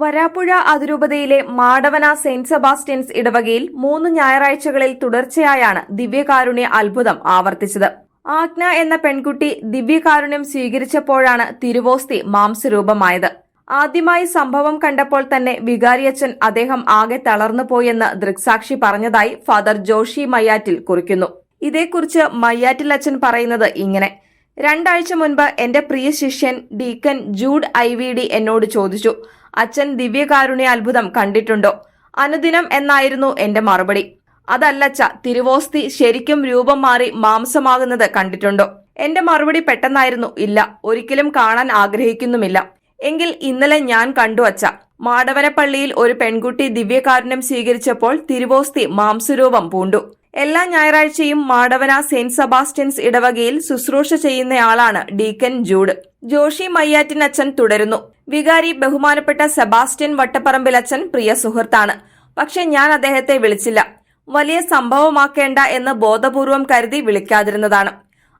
വരാപ്പുഴ അതിരൂപതയിലെ Madavana saint Sebastian's ഇടവകയിൽ മൂന്ന് ഞായറാഴ്ചകളിൽ തുടർച്ചയായാണ് ദിവ്യകാരുണ്യ അത്ഭുതം ആവർത്തിച്ചത്. ആജ്ഞ എന്ന പെൺകുട്ടി ദിവ്യകാരുണ്യം സ്വീകരിച്ചപ്പോഴാണ് തിരുവോസ്തി മാംസരൂപമായത്. ആദ്യമായി സംഭവം കണ്ടപ്പോൾ തന്നെ വികാരിയച്ഛൻ അദ്ദേഹം ആകെ തളർന്നുപോയെന്ന് ദൃക്സാക്ഷി പറഞ്ഞതായി ഫാദർ ജോഷി മയ്യാറ്റിൽ കുറിക്കുന്നു. ഇതേക്കുറിച്ച് മയ്യാറ്റിൽ അച്ഛൻ പറയുന്നത് ഇങ്ങനെ. രണ്ടാഴ്ച മുൻപ് എന്റെ പ്രിയ ശിഷ്യൻ deacon Jude I V D എന്നോട് ചോദിച്ചു. അച്ഛൻ ദിവ്യകാരുണ്യ അത്ഭുതം കണ്ടിട്ടുണ്ടോ? അനുദിനം എന്നായിരുന്നു എന്റെ മറുപടി. അതല്ലച്ച തിരുവോസ്തി ശരിക്കും രൂപം മാറി മാംസമാകുന്നത് കണ്ടിട്ടുണ്ടോ? എന്റെ മറുപടി പെട്ടെന്നായിരുന്നു ഇല്ല. ഒരിക്കലും കാണാൻ ആഗ്രഹിക്കുന്നുമില്ല. എങ്കിൽ ഇന്നലെ ഞാൻ കണ്ടു അച്ഛ. മാടവനപ്പള്ളിയിൽ ഒരു പെൺകുട്ടി ദിവ്യകാരുണ്യം സ്വീകരിച്ചപ്പോൾ തിരുവോസ്തി മാംസരൂപം പൂണ്ടു. എല്ലാ ഞായറാഴ്ചയും മാടവന സെന്റ് സബാസ്റ്റ്യൻസ് ഇടവകയിൽ ശുശ്രൂഷ ചെയ്യുന്നയാളാണ് ഡീക്കൻ ജൂഡ്. ജോഷി മയ്യാറ്റിൻ അച്ഛൻ തുടരുന്നു. വികാരി ബഹുമാനപ്പെട്ട സെബാസ്റ്റ്യൻ വട്ടപ്പറമ്പിൽ അച്ഛൻ പ്രിയ സുഹൃത്താണ്. പക്ഷെ ഞാൻ അദ്ദേഹത്തെ വിളിച്ചില്ല. വലിയ സംഭവമാക്കേണ്ട എന്ന് ബോധപൂർവം കരുതി വിളിക്കാതിരുന്നതാണ്.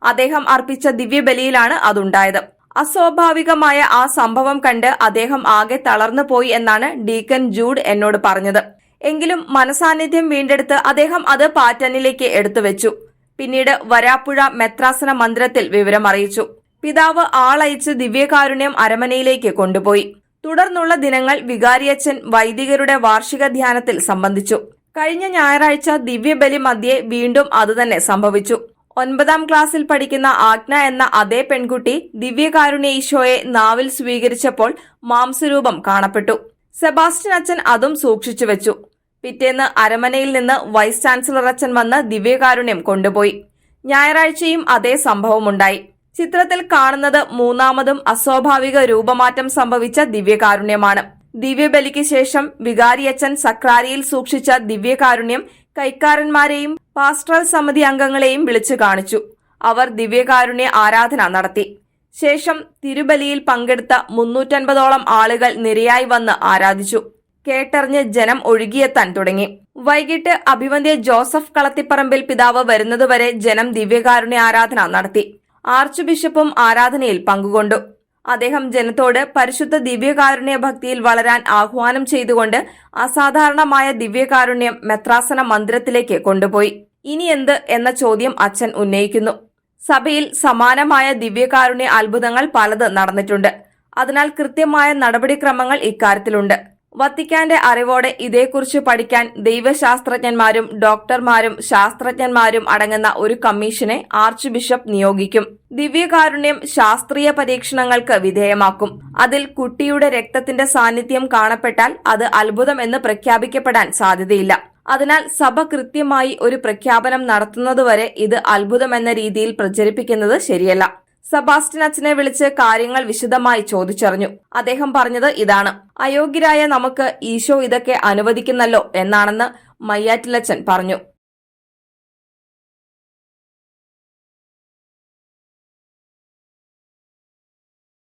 അദ്ദേഹം അർപ്പിച്ച ദിവ്യബലിയിലാണ് അതുണ്ടായത്. അസ്വാഭാവികമായ ആ സംഭവം കണ്ട് അദ്ദേഹം ആകെ തളർന്നു പോയി എന്നാണ് ഡീക്കൻ ജൂഡ് എന്നോട് പറഞ്ഞത്. എങ്കിലും മനസാന്നിധ്യം വീണ്ടെടുത്ത് അദ്ദേഹം അത് പാറ്റനിലേക്ക് എടുത്തുവെച്ചു. പിന്നീട് വരാപ്പുഴ മെത്രാസന മന്ദിരത്തിൽ വിവരം അറിയിച്ചു. പിതാവ് ആളയച്ച് ദിവ്യകാരുണ്യം അരമനയിലേക്ക് കൊണ്ടുപോയി. തുടർന്നുള്ള ദിനങ്ങൾ വികാരിയച്ഛൻ വൈദികരുടെ വാർഷിക ധ്യാനത്തിൽ സംബന്ധിച്ചു. കഴിഞ്ഞ ഞായറാഴ്ച ദിവ്യബലി മധ്യേ വീണ്ടും അതുതന്നെ സംഭവിച്ചു. ഒൻപതാം ക്ലാസ്സിൽ പഠിക്കുന്ന ആജ്ഞ എന്ന അതേ പെൺകുട്ടി ദിവ്യകാരുണ്യ ഈശോയെ നാവിൽ സ്വീകരിച്ചപ്പോൾ മാംസരൂപം കാണപ്പെട്ടു. സെബാസ്റ്റ്യൻ അച്ഛൻ അതും സൂക്ഷിച്ചു വെച്ചു. പിറ്റേന്ന് അരമനയിൽ നിന്ന് വൈസ് ചാൻസലർ അച്ഛൻ വന്ന് ദിവ്യകാരുണ്യം കൊണ്ടുപോയി. ഞായറാഴ്ചയും അതേ സംഭവമുണ്ടായി. ചിത്രത്തിൽ കാണുന്നത് മൂന്നാമതും അസ്വാഭാവിക രൂപമാറ്റം സംഭവിച്ച ദിവ്യകാരുണ്യമാണ്. ദിവ്യബലിക്ക് ശേഷം വികാരി വികാരിയച്ഛൻ സക്രാരിയിൽ സൂക്ഷിച്ച ദിവ്യകാരുണ്യം കൈക്കാരന്മാരെയും പാസ്ട്രൽ സമിതി അംഗങ്ങളെയും വിളിച്ചു കാണിച്ചു. അവർ ദിവ്യകാരുണ്യ ആരാധന നടത്തി. ശേഷം തിരുബലിയിൽ പങ്കെടുത്ത മുന്നൂറ്റൻപതോളം ആളുകൾ നിരയായി വന്ന് ആരാധിച്ചു. കേട്ടറിഞ്ഞ് ജനം ഒഴുകിയെത്താൻ തുടങ്ങി. വൈകിട്ട് അഭിവന്ദ്യ ജോസഫ് കളത്തിപ്പറമ്പിൽ പിതാവ് വരുന്നതുവരെ ജനം ദിവ്യകാരുണ്യ ആരാധന നടത്തി. ആർച്ച് ബിഷപ്പും ആരാധനയിൽ പങ്കുകൊണ്ടു. അദ്ദേഹം ജനത്തോട് പരിശുദ്ധ ദിവ്യകാരുണ്യ ഭക്തിയിൽ വളരാൻ ആഹ്വാനം ചെയ്തുകൊണ്ട് അസാധാരണമായ ദിവ്യകാരുണ്യം മെത്രാസന മന്ദിരത്തിലേക്ക് കൊണ്ടുപോയി. ഇനി എന്ത് എന്ന ചോദ്യം അച്ഛൻ ഉന്നയിക്കുന്നു. സഭയിൽ സമാനമായ ദിവ്യകാരുണ്യ അത്ഭുതങ്ങൾ പലത് നടന്നിട്ടുണ്ട്. അതിനാൽ കൃത്യമായ നടപടിക്രമങ്ങൾ ഇക്കാര്യത്തിലുണ്ട്. വത്തിക്കാന്റെ അറിവോടെ ഇതേക്കുറിച്ച് പഠിക്കാൻ ദൈവശാസ്ത്രജ്ഞന്മാരും ഡോക്ടർമാരും ശാസ്ത്രജ്ഞന്മാരും അടങ്ങുന്ന ഒരു കമ്മീഷനെ ആർച്ച് ബിഷപ്പ് നിയോഗിക്കും. ദിവ്യകാരുണ്യം ശാസ്ത്രീയ പരീക്ഷണങ്ങൾക്ക് വിധേയമാക്കും. അതിൽ കുട്ടിയുടെ രക്തത്തിന്റെ സാന്നിധ്യം കാണപ്പെട്ടാൽ അത് അത്ഭുതം എന്ന് പ്രഖ്യാപിക്കപ്പെടാൻ സാധ്യതയില്ല. അതിനാൽ സഭ കൃത്യമായി ഒരു പ്രഖ്യാപനം നടത്തുന്നതുവരെ ഇത് അത്ഭുതമെന്ന രീതിയിൽ പ്രചരിപ്പിക്കുന്നത് ശരിയല്ല. സബാസ്റ്റിൻ അച്ഛനെ വിളിച്ച് കാര്യങ്ങൾ വിശദമായി ചോദിച്ചറിഞ്ഞു. അദ്ദേഹം പറഞ്ഞത് ഇതാണ്. അയോഗ്യരായ നമുക്ക് ഈശോ ഇതൊക്കെ അനുവദിക്കുന്നല്ലോ എന്നാണെന്ന് മയ്യാറ്റിലച്ചൻ പറഞ്ഞു.